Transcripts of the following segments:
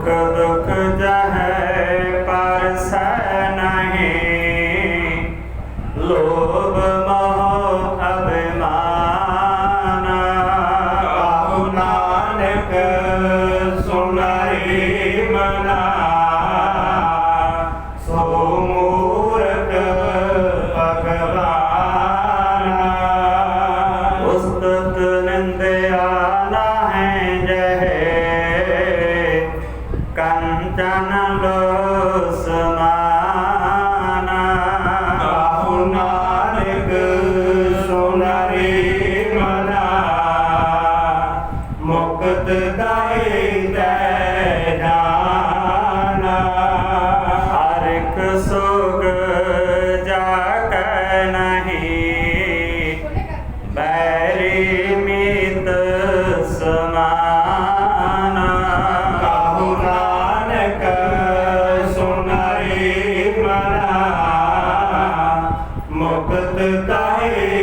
Boca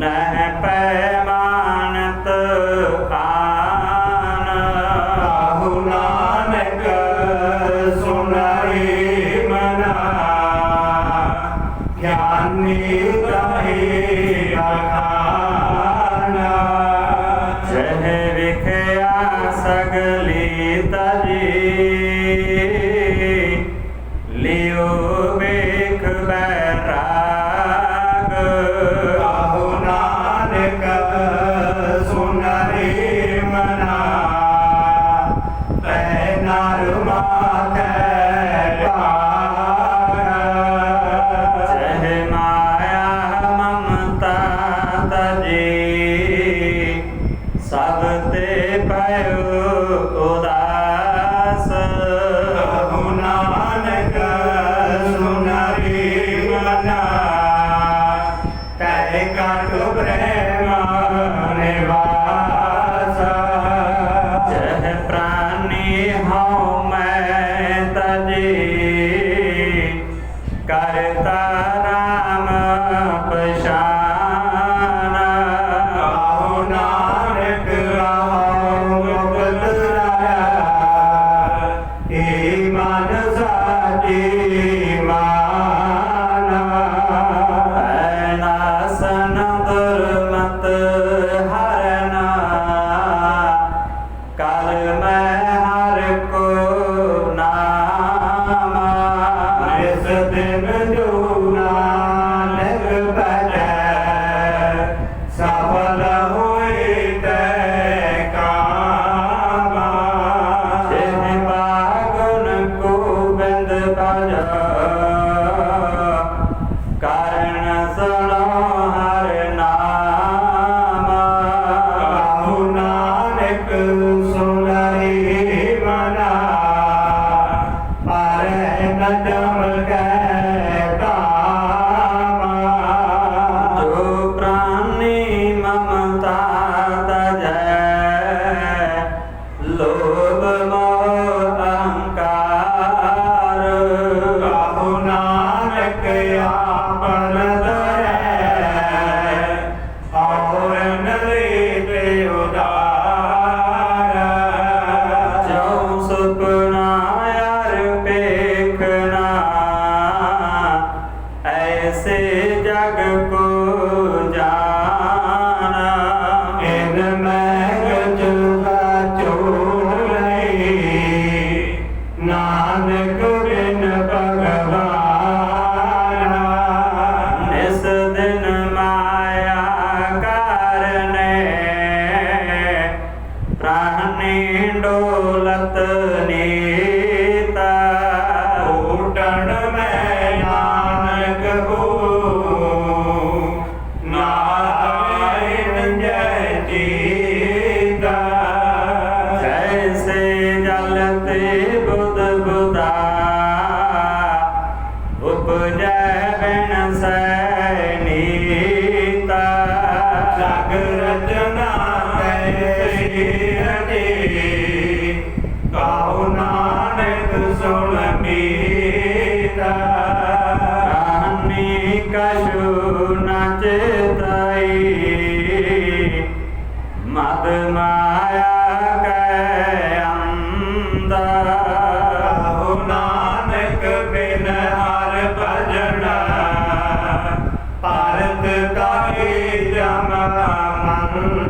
ਨਹਿ ਪੈਮਾਨਤ ਆਨ ਆਹੂ ਨਾਨਕ ਸੁਣਾਈ ਮਨਾ। ਗਿਆਨੀ ਤਾਹੀ ਸਭ ਤੇ ਪਇਓ ਉਦਾਸ ਹਉ ਨਾਨਕ ਸੁਨਰੀ ਮਨਾ ਤੈ ਕਾਟ ਪ੍ਰੇਮ ਨਿਵਾਸ ਜਹ ਪ੍ਰਾਨੀ ਹਉ ਮੈਂ ਤਜੇ ਕਰਤਾ Uh... प्राणें डोलत ਰਚਨਾ ਤੈਸੀ ਨਾਨਕ ਸੁਣ ਮੀਤਾ ਰਾਨੀ ਕਛੂ ਨ ਮਦ ਮਾਇਆ ਕੈ ਅੰਦਰ ਕਹੋ ਨਾਨਕ ਬਿਨ ਹਰ ਭਜਣਾ ਭਾਰਤ ਕਾਹੇ ਜਮ ਮੰਦਾ